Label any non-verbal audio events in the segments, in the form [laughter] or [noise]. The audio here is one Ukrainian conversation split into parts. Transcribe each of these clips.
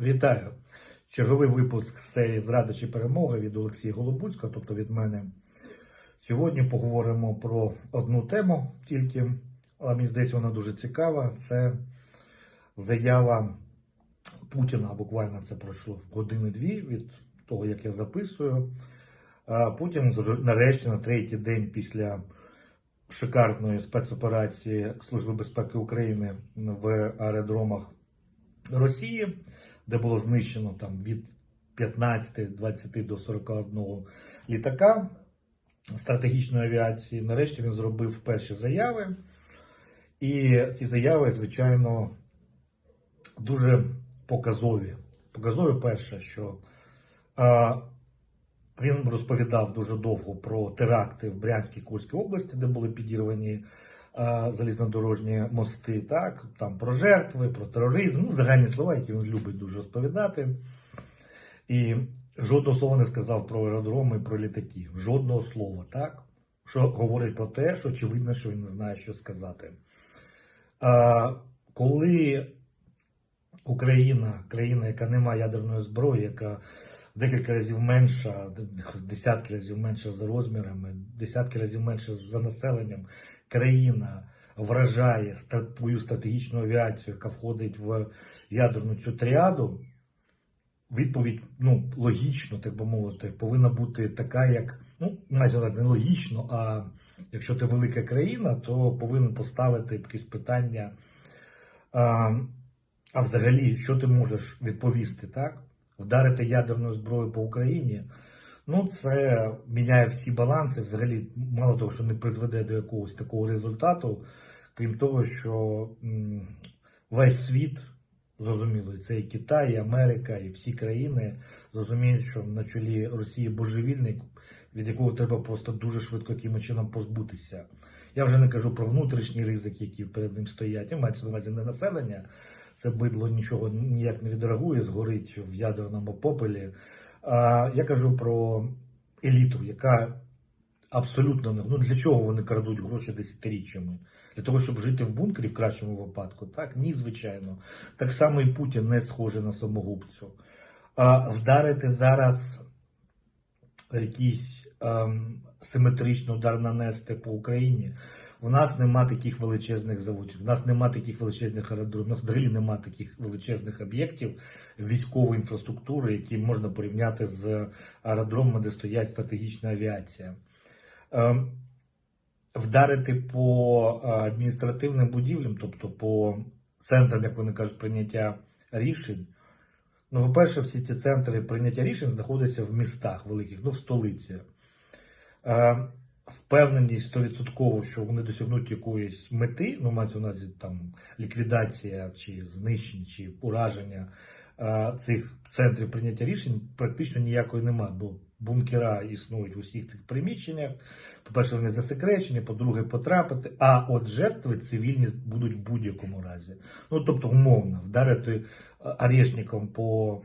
Вітаю! Черговий випуск серії Зрада чи перемога від Олексія Голобуцького, тобто від мене. Сьогодні поговоримо про одну тему, тільки, але мені здається, вона дуже цікава. Це заява Путіна. Буквально це пройшло години-дві від того, як я записую. Путін нарешті на третій день після шикарної спецоперації Служби безпеки України в аеродромах Росії, де було знищено там від 15, 20 до 41 літака стратегічної авіації. Нарешті він зробив перші заяви. І ці заяви, звичайно, дуже показові. Показові перше, що а, він розповідав дуже довго про теракти в Брянській Курській області, де були підірвані залізнодорожні мости, так, там про жертви, про тероризм, ну, загальні слова, які він любить дуже розповідати. І жодного слова не сказав про аеродроми, про літаки. Жодного слова, так? Що говорить про те, що очевидно, що він не знає, що сказати. А, коли Україна, країна, яка не має ядерної зброї, яка декілька разів менша, десятки разів менша за розмірами, десятки разів менша за населенням, країна вражає твою стратегічну авіацію, яка входить в ядерну цю тріаду, відповідь ну, логічно, так би мовити, повинна бути така, як ну, майже не логічно, а якщо ти велика країна, то повинен поставити якісь питання. А, а взагалі, що ти можеш відповісти, так? Вдарити ядерною зброєю по Україні. Ну, це міняє всі баланси. Взагалі, мало того, що не призведе до якогось такого результату, крім того, що весь світ зрозуміло, це і Китай, і Америка, і всі країни зрозуміють, що на чолі Росії божевільник, від якого треба просто дуже швидко якимось чином позбутися. Я вже не кажу про внутрішні ризики, які перед ним стоять. Я мається на увазі не населення. Це бидло нічого ніяк не відреагує, згорить в ядерному попелі. Я кажу про еліту, яка абсолютно не ну для чого вони крадуть гроші десятиріччями? Для того, щоб жити в бункері в кращому випадку? Так, ні, звичайно. Так само і Путін не схожий на самогубцю. А вдарити зараз якийсь ем, симетричний удар нанести по Україні. У нас нема таких величезних заводів, у нас нема таких величезних аеродромів, у нас взагалі нема таких величезних об'єктів військової інфраструктури, які можна порівняти з аеродромами, де стоять стратегічна авіація. Ем, Вдарити по е, адміністративним будівлям, тобто по центрам, як вони кажуть, прийняття рішень. Ну, по-перше, всі ці центри прийняття рішень знаходяться в містах великих, ну в столиці. Е, впевненість 100%, що вони досягнуть якоїсь мети, ну мається у нас там ліквідація чи знищення, чи ураження е, цих центрів прийняття рішень практично ніякої немає, бо бункера існують в усіх цих приміщеннях. По-перше, вони засекречені, по-друге, потрапити. А от жертви цивільні будуть в будь-якому разі. Ну тобто, умовно, вдарити е, арешником по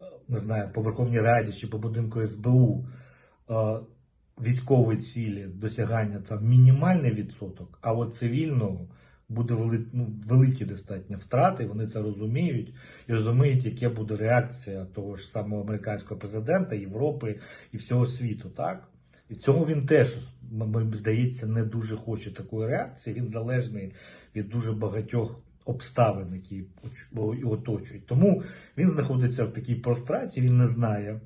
е, не знаю, по Верховній Раді чи по будинку СБУ військової цілі досягання там мінімальний відсоток, а от цивільного буде вели, ну, великі достатньо втрати. Вони це розуміють і розуміють, яка буде реакція того ж самого американського президента, Європи і всього світу. Так і цього він теж здається не дуже хоче такої реакції. Він залежний від дуже багатьох обставин, які його оточують. Тому він знаходиться в такій прострації, він не знає.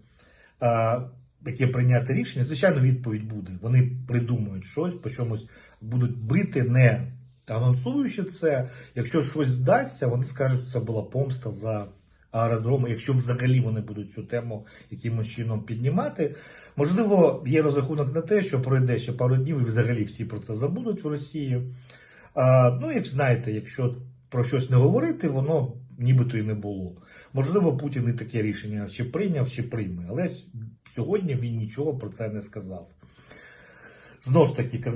А, яке прийняти рішення, звичайно, відповідь буде. Вони придумають щось, по чомусь будуть бити, не анонсуючи це. Якщо щось вдасться, вони скажуть, що це була помста за аеродроми. Якщо взагалі вони будуть цю тему якимось чином піднімати. Можливо, є розрахунок на те, що пройде ще пару днів і взагалі всі про це забудуть в Росії. А, ну, як знаєте, якщо про щось не говорити, воно нібито і не було. Можливо, Путін і таке рішення чи прийняв, чи прийме, але сьогодні він нічого про це не сказав. Знову ж таки,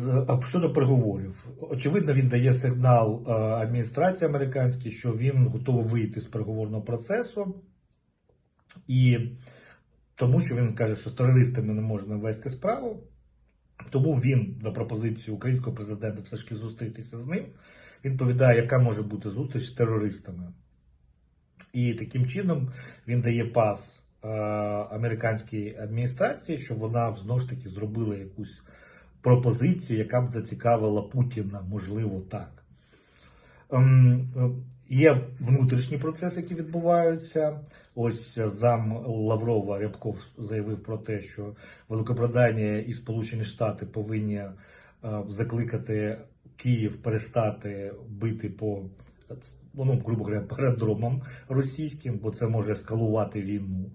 щодо переговорів, очевидно, він дає сигнал е, адміністрації американській, що він готовий вийти з переговорного процесу, і тому що він каже, що з терористами не можна вести справу. Тому він на пропозицію українського президента все ж таки зустрітися з ним. Він повідає, яка може бути зустріч з терористами. І таким чином він дає пас е, американській адміністрації, щоб вона знову ж таки зробила якусь пропозицію, яка б зацікавила Путіна, можливо, так. Ем, е, Є внутрішні процеси, які відбуваються. Ось зам Лаврова Рябков заявив про те, що Великобританія і Сполучені Штати повинні е, закликати Київ перестати бити по ну, грубо говоря, передромам російським, бо це може ескалувати війну,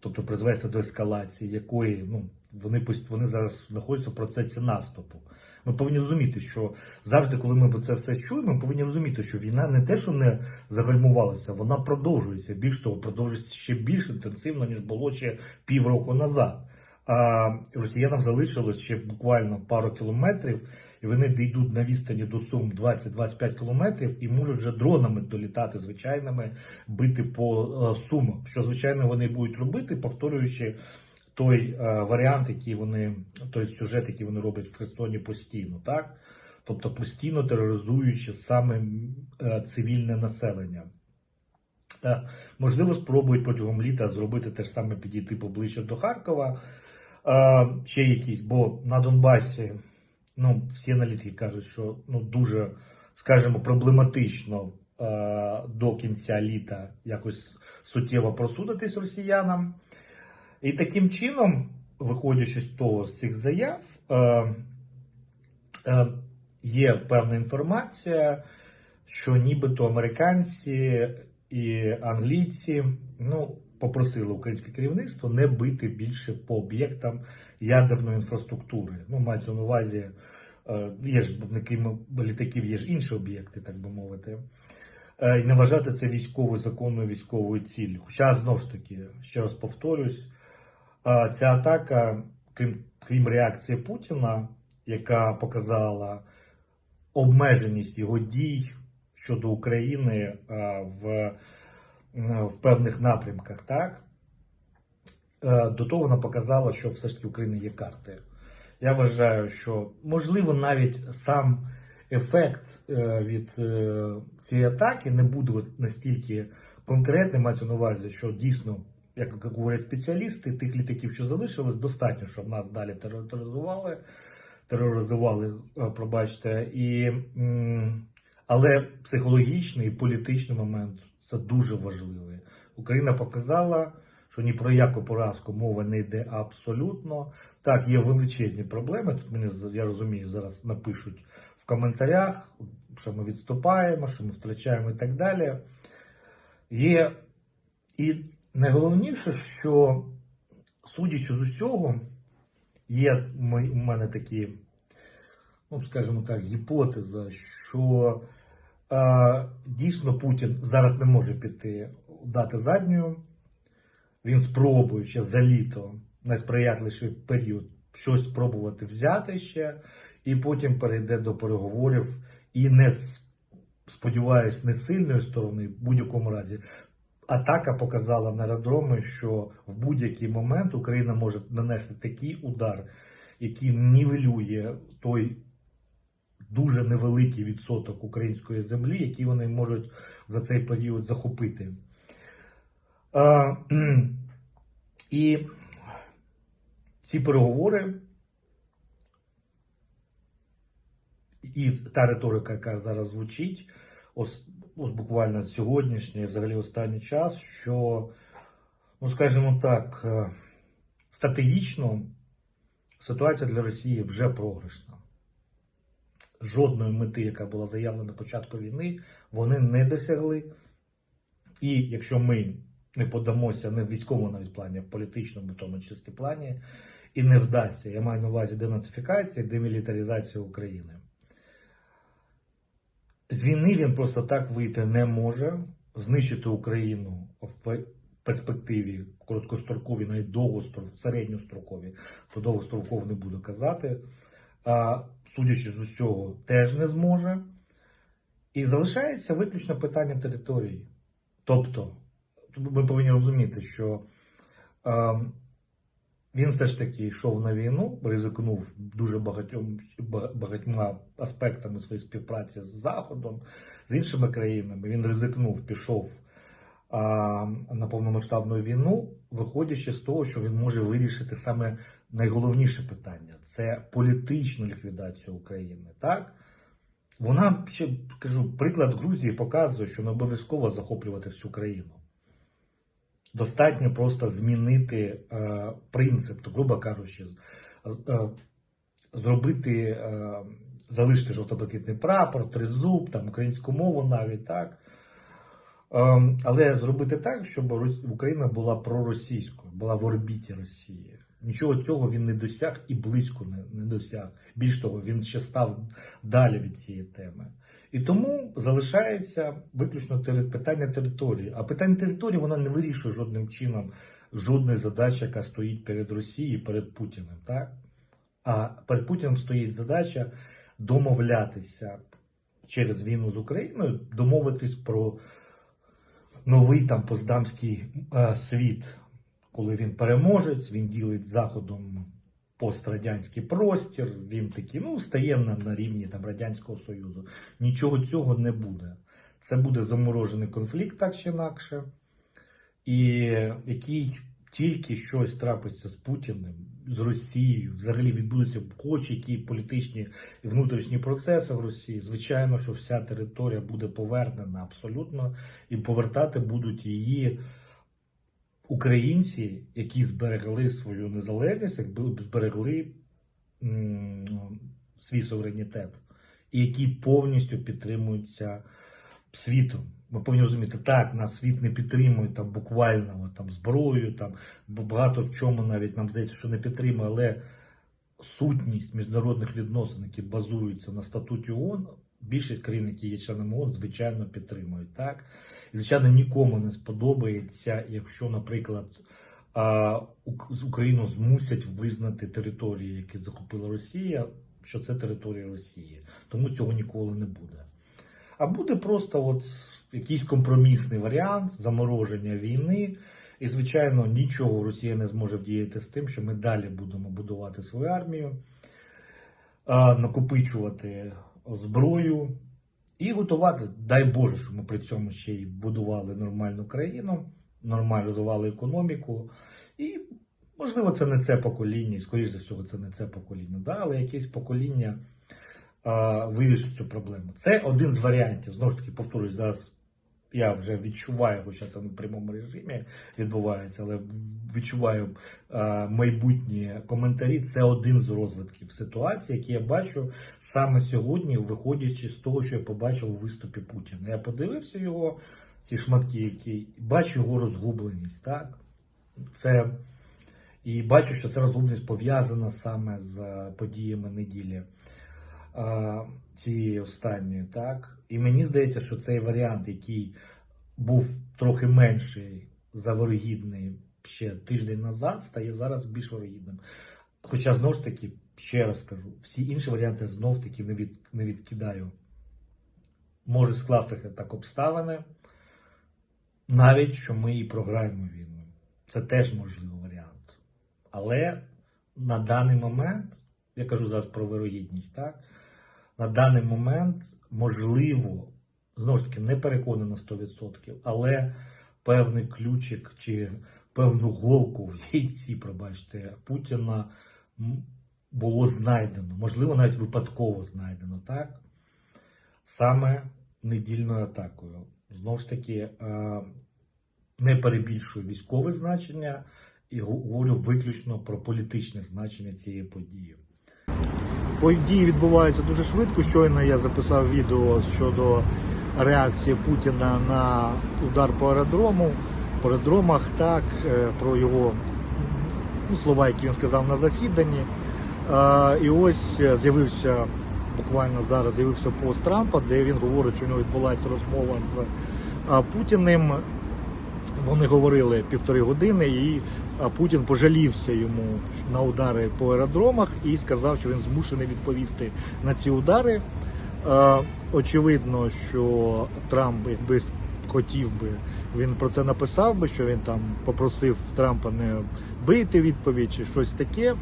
тобто призвести до ескалації, якої ну вони вони зараз знаходяться в процесі наступу. Ми повинні розуміти, що завжди, коли ми це все чуємо, ми повинні розуміти, що війна не те, що не загальмувалася, вона продовжується. Більш того, продовжується ще більш інтенсивно, ніж було ще півроку назад. А росіянам залишилось ще буквально пару кілометрів, і вони дійдуть на відстані до Сум 20-25 кілометрів і можуть вже дронами долітати звичайними, бити по е, Сумах. Що звичайно вони будуть робити, повторюючи той е, варіант, який вони, той сюжет, який вони роблять в Херсоні постійно, так? Тобто постійно тероризуючи саме е, цивільне населення. Можливо, спробують протягом літа зробити те ж саме підійти поближче до Харкова. Ще якісь, бо на Донбасі ну, всі аналітики кажуть, що ну, дуже, скажімо, проблематично е, до кінця літа якось суттєво просудитись росіянам. І таким чином, виходячи з того з цих заяв, е, е, є певна інформація, що нібито американці і англійці ну, попросили українське керівництво не бити більше по об'єктам ядерної інфраструктури. Ну, мається на увазі, е, є ж літаків, є ж інші об'єкти, так би мовити. Е, І не вважати це військовою законною військовою ціллю. Хоча знову ж таки, ще раз повторюсь, е, ця атака, крім, крім реакції Путіна, яка показала обмеженість його дій щодо України в, в певних напрямках, так? Е, До того вона показала, що все ж таки Україна є карти. Я вважаю, що можливо навіть сам ефект е, від е, цієї атаки не буде настільки конкретним, мається на увазі, що дійсно, як говорять спеціалісти, тих літаків, що залишилось, достатньо, щоб нас далі тероризували, тероризували, пробачте, і, але психологічний і політичний момент це дуже важливий. Україна показала, що ні про яку поразку мова не йде абсолютно. Так, є величезні проблеми. Тут мені я розумію, зараз напишуть в коментарях, що ми відступаємо, що ми втрачаємо і так далі. Є і найголовніше, що судячи з усього, є у мене такі, ну скажімо так, гіпотеза, що е, дійсно Путін зараз не може піти дати задню. Він спробує ще за літо найсприятливіший період щось спробувати взяти ще, і потім перейде до переговорів і не сподіваюсь, не сильної сторони, в будь-якому разі. Атака показала на аеродроми, що в будь-який момент Україна може нанести такий удар, який нівелює той дуже невеликий відсоток української землі, який вони можуть за цей період захопити. [clears throat] І ці переговори і та риторика, яка зараз звучить, ось, ось буквально сьогоднішній, взагалі останній час, що, ну скажімо так, е, стратегічно ситуація для Росії вже програшна. Жодної мети, яка була заявлена на початку війни, вони не досягли. І якщо ми не подамося не в військовому навіть плані, а в політичному, тому числі плані, і не вдасться, я маю на увазі денацифікація, демілітаризація України. З війни він просто так вийти не може, знищити Україну в перспективі короткострокові, навіть довгострокові, середньострокові, про довгостроково не буду казати. А судячи з усього, теж не зможе. І залишається виключно питання території. Тобто, ми повинні розуміти, що е, він все ж таки йшов на війну, ризикнув дуже багатьом, багатьма аспектами своєї співпраці з Заходом, з іншими країнами. Він ризикнув, пішов а, на повномасштабну війну, виходячи з того, що він може вирішити саме найголовніше питання це політичну ліквідацію України. Так? Вона ще кажу, приклад Грузії показує, що не обов'язково захоплювати всю країну. Достатньо просто змінити е, принцип, то, грубо кажучи, е, зробити, е, залишити жовто-блакитний прапор, тризуб, там українську мову навіть так. Ем, але зробити так, щоб Україна була проросійською, була в орбіті Росії. Нічого цього він не досяг і близько не, не досяг. Більш того, він ще став далі від цієї теми. І тому залишається виключно питання території. А питання території вона не вирішує жодним чином жодної задачі, яка стоїть перед Росією, перед Путіним. Так? А перед Путіним стоїть задача домовлятися через війну з Україною, домовитись про новий там поздамський е, світ, коли він переможець, він ділить Заходом пострадянський простір, він такий, ну, стає на, на рівні там, Радянського Союзу. Нічого цього не буде. Це буде заморожений конфлікт, так чи інакше, і який тільки щось трапиться з Путіним, з Росією, взагалі відбудуться хоч які політичні і внутрішні процеси в Росії. Звичайно, що вся територія буде повернена абсолютно, і повертати будуть її українці, які зберегли свою незалежність, якби зберегли свій суверенітет, і які повністю підтримуються світом. Ми повинні розуміти, так, нас світ не підтримує там буквально там, зброєю, там, багато в чому навіть нам здається, що не підтримує, але сутність міжнародних відносин, які базуються на статуті ООН, більшість країн, які є членами ООН, звичайно, підтримують. Так? І, звичайно, нікому не сподобається, якщо, наприклад, Україну змусять визнати території, які захопила Росія, що це територія Росії. Тому цього ніколи не буде. А буде просто от якийсь компромісний варіант замороження війни. І, звичайно, нічого Росія не зможе вдіяти з тим, що ми далі будемо будувати свою армію, накопичувати зброю і готувати. Дай Боже, що ми при цьому ще й будували нормальну країну, нормалізували економіку. І, можливо, це не це покоління, і, скоріш за всього, це не це покоління, да? але якесь покоління а, вирішить цю проблему. Це один з варіантів. Знову ж таки, повторюсь, зараз я вже відчуваю, хоча це не в прямому режимі відбувається, але відчуваю а, майбутні коментарі. Це один з розвитків ситуації, які я бачу саме сьогодні, виходячи з того, що я побачив у виступі Путіна. Я подивився його, ці шматки, які бачу його розгубленість. Так? Це і бачу, що ця розгубленість пов'язана саме з е, подіями неділі цієї останньої, так? І мені здається, що цей варіант, який був трохи менший за вирогідний ще тиждень назад, стає зараз більш вирогідним. Хоча знову ж таки, ще раз кажу, всі інші варіанти знов таки не, від, не відкидаю. Може скластися так обставини, навіть що ми і програємо війну. Це теж можливий варіант. Але на даний момент, я кажу зараз про вирогідність, так? На даний момент можливо, знову ж таки, не переконано 100%, але певний ключик чи певну голку в яйці, пробачте, Путіна було знайдено, можливо, навіть випадково знайдено, так? Саме недільною атакою. Знову ж таки, е, не перебільшую військове значення і говорю виключно про політичне значення цієї події. Події відбуваються дуже швидко. Щойно я записав відео щодо реакції Путіна на удар по аеродрому, по аеродромах, так, е, про його ну, слова, які він сказав на засіданні. І ось е, з'явився буквально зараз з'явився пост Трампа, де він говорить, що у нього відбулася розмова з е, Путіним. Вони говорили півтори години, і Путін пожалівся йому на удари по аеродромах і сказав, що він змушений відповісти на ці удари. Очевидно, що Трамп, якби хотів би, він про це написав би, що він там попросив Трампа не бити відповідь чи щось таке.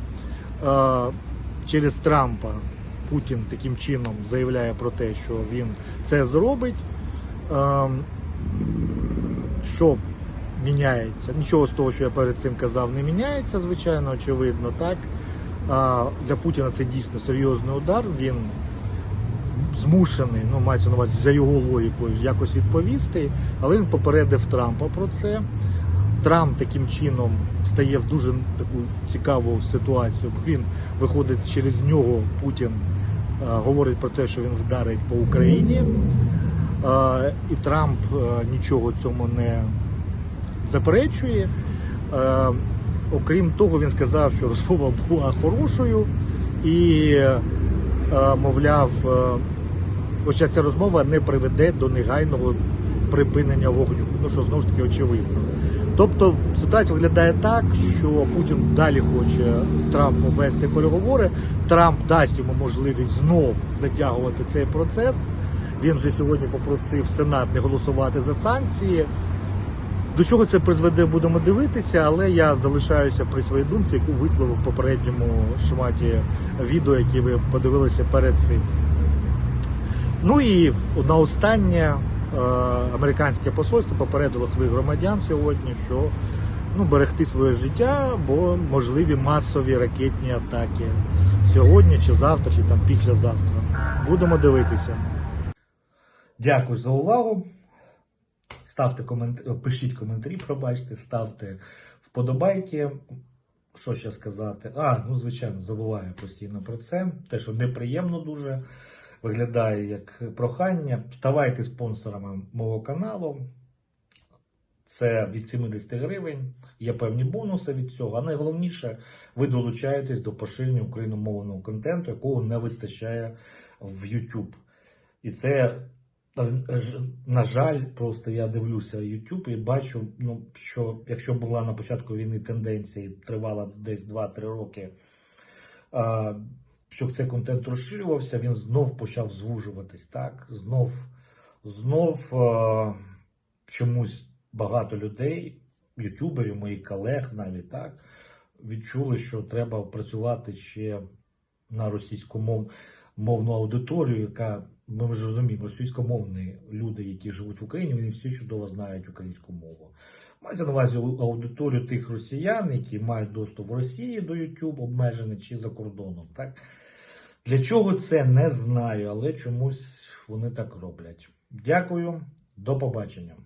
Через Трампа Путін таким чином заявляє про те, що він це зробить. Що міняється? Нічого з того, що я перед цим казав, не міняється, звичайно, очевидно, так. А для Путіна це дійсно серйозний удар. Він змушений, ну мається на увазі за його логікою, якось відповісти, але він попередив Трампа про це. Трамп таким чином стає в дуже таку цікаву ситуацію. Він виходить через нього. Путін е, говорить про те, що він вдарить по Україні, і Трамп е, нічого цьому не заперечує. Е, окрім того, він сказав, що розмова була хорошою і, е, мовляв, хоча ця розмова не приведе до негайного припинення вогню. Ну що знову ж таки очевидно. Тобто ситуація виглядає так, що Путін далі хоче з Трампом вести переговори. Трамп дасть йому можливість знов затягувати цей процес. Він вже сьогодні попросив Сенат не голосувати за санкції. До чого це призведе, будемо дивитися, але я залишаюся при своїй думці, яку висловив в попередньому шматі відео, яке ви подивилися перед цим. Ну і одна остання е, американське посольство попередило своїх громадян сьогодні, що ну, берегти своє життя, бо можливі масові ракетні атаки сьогодні чи завтра, чи там післязавтра. Будемо дивитися. Дякую за увагу. Ставте коментарі, пишіть коментарі, пробачте, ставте вподобайки. Що ще сказати? А, ну звичайно, забуваю постійно про це. Те, що неприємно дуже виглядає як прохання. Ставайте спонсорами мого каналу. Це від 70 гривень. Є певні бонуси від цього. А найголовніше, ви долучаєтесь до поширення україномовного контенту, якого не вистачає в YouTube. І це, на- жаль, просто я дивлюся YouTube і бачу, ну, що якщо була на початку війни тенденція тривала десь 2-3 роки, а, щоб цей контент розширювався, він знов почав звужуватись. Так? Знов, знов а, чомусь багато людей, ютуберів, моїх колег навіть так, відчули, що треба працювати ще на російськомовну мовну аудиторію, яка ми ж розуміємо, російськомовні люди, які живуть в Україні, вони всі чудово знають українську мову. Мається на увазі аудиторію тих росіян, які мають доступ в Росії до YouTube обмежений чи за кордоном. Так? Для чого це не знаю, але чомусь вони так роблять. Дякую, до побачення.